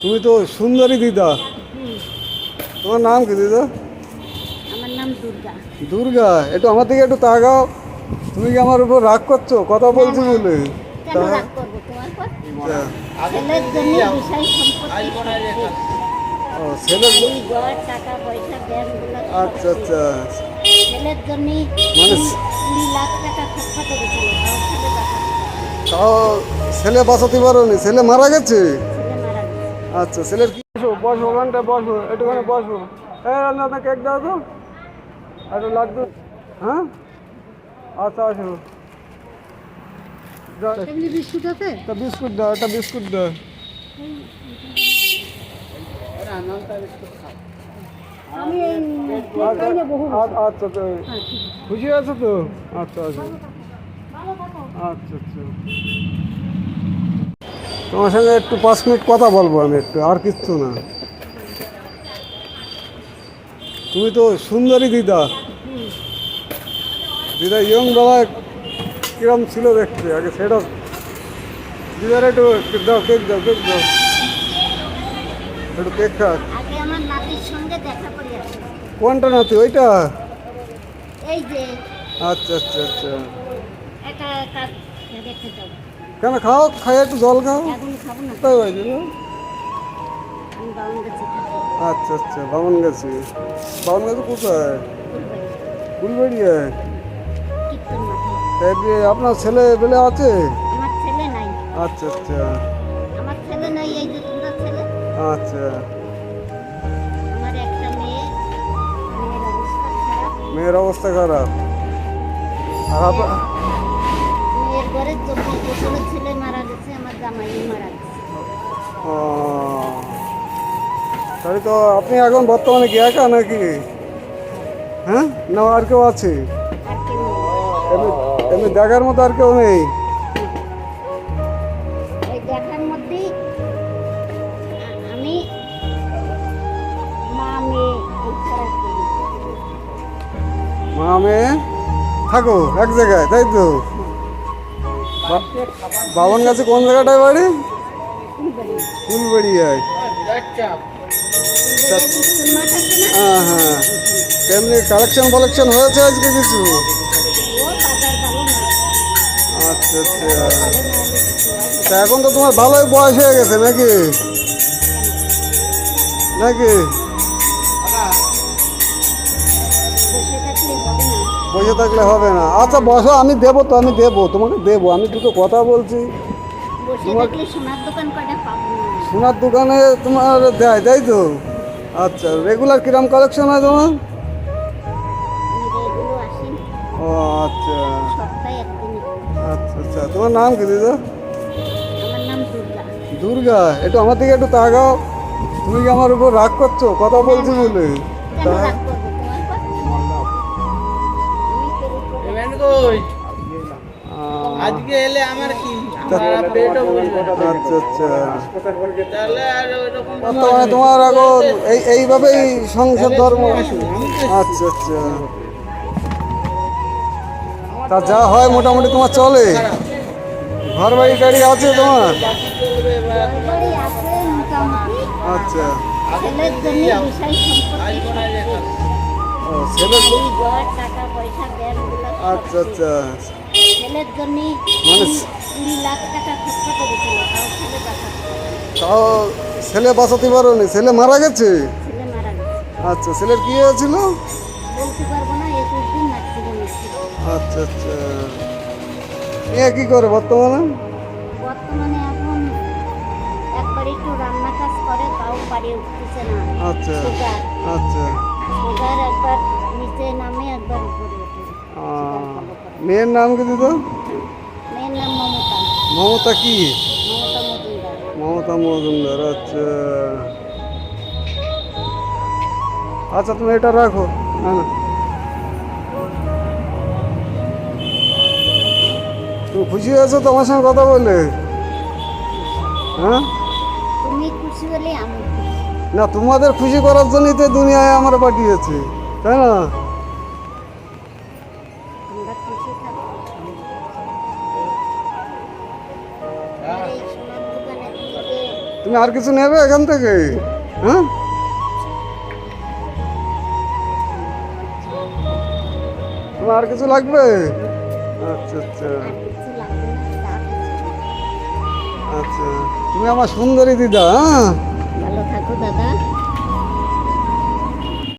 তুমি তো সুন্দরী দিদা। তোমার নাম কি দিদা? আমার নাম দুর্গা। দুর্গা একটু আমার দিকে একটু তাকাও। তুমি কি আমার উপর রাগ করছ? কথা বলছো বলে। আচ্ছা। আচ্ছা আচ্ছা। মানে ছেলে বাঁচাতে পারো ছেলে মারা গেছে? আচ্ছা ছেলের কি? বসো বসো ওখানটা বসো একটুখানি বসো। হ্যাঁ রান্না কেক দাও তো। একটু লাড্ডু। হ্যাঁ? আচ্ছা আসো। যা, বিস্কুট আছে? একটা বিস্কুট দাও একটা বিস্কুট দাও। আচ্ছা তো হ্যাঁ। খুশি আছো তো? আচ্ছা আচ্ছা আচ্ছা আচ্ছা। তোমার সঙ্গে একটু পাঁচ মিনিট কথা বলব আমি একটু আর কিচ্ছু না। তুমি তো সুন্দরী দিদা। দিদা ইয়ং বেলায় কিরম ছিল দেখতে আগে সেটা দিদার একটু দাও কেক দাও কেক দাও। একটু কেক খা কোনটা নাতি ওইটা? আচ্ছা আচ্ছা আচ্ছা। কেন খাও? খাই একটু জল খাও। তাই হয়েছে না আমি বাউন গেছি। আচ্ছা আচ্ছা বামন গেছি। বামন গেছে কোথায়? ফুলবাড়িয়ায় আপনার ছেলে পেলে আছে? আচ্ছা আচ্ছা। আচ্ছা। মেয়ের অবস্থা খারাপ। আর আপ- মেয়ের চব্বিশ বছরের ছেলে মারা গেছে আমার জামাই মারা গেছে। তাহলে তো আপনি এখন বর্তমানে কি একা নাকি? হ্যাঁ? না আর কেউ আছে। এমনি দেখার মতো আর কেউ নেই? মা মেয়ে? থাকো এক জায়গায় তাই তো? বাবন গাছে কোন জায়গাটায় বাড়ি? ফুলবাড়ি। ফুলবাড়িয়ায়। না হ্যাঁ হ্যাঁ। তেমনি কালেকশন ফালেকশন হয়েছে আজকে কিছু? আচ্ছা আচ্ছা। এখন তো তোমার ভালোই বয়স হয়ে গেছে নাকি? নাকি? বসে থাকলে হবে না। আচ্ছা বসো আমি দেবো তো আমি দেবো তোমাকে দেবো আমি দুটো কথা বলছি। সোনার দোকান তোমার দেয় তাই তো? আচ্ছা রেগুলার কিরাম কালেকশন হয় তোমার? ও আচ্ছা। আচ্ছা আচ্ছা তোমার নাম কি দিদা? দুর্গা। দুর্গা একটু আমার দিকে একটু তাকাও। তুমি কি আমার উপর রাগ করছ? কথা বলছি বলে। কই আজকে এলে আমার কি? আমার পেটও বুঝবে আচ্ছা আচ্ছা তাহলে বর্তমানে তোমার এখন এই এইভাবেই সংসার ধর্ম। আচ্ছা আচ্ছা। তা যা হয় মোটামুটি তোমার চলে। ঘর বাড়ি গাড়ি আছে তোমার? মোটামুটি আচ্ছা ছেলের আচ্ছা আচ্ছা। ছেলের জন্য মানে কুড়ি লাখ টাকা খরচা করেছিল তাও ছেলে বাঁচাতে পারো নি। ছেলে মারা গেছে? আচ্ছা ছেলের কি হয়েছিল? আচ্ছা আচ্ছা। মেয়ে কি করে বর্তমানে? বর্তমানে এখন একবার একটু রান্না কাজ করে তাও পারে উঠতেছে না। আচ্ছা আচ্ছা। মেয়ের নাম কি দিদা? মমতা। কি? মমতা মজুমদার। আচ্ছা। আচ্ছা তুমি এটা রাখো। না না। তুমি খুশি আছো তোমার সঙ্গে কথা বলে? হ্যাঁ? না তোমাদের খুশি করার জন্যই তো দুনিয়ায় আমার পাঠিয়েছে তাই না? তুমি আর কিছু নেবে এখান থেকে? হ্যাঁ? তোমার আর কিছু লাগবে? আচ্ছা আচ্ছা। আচ্ছা। তুমি আমার সুন্দরী দিদা হ্যাঁ? ভালো থাকো, দাদা।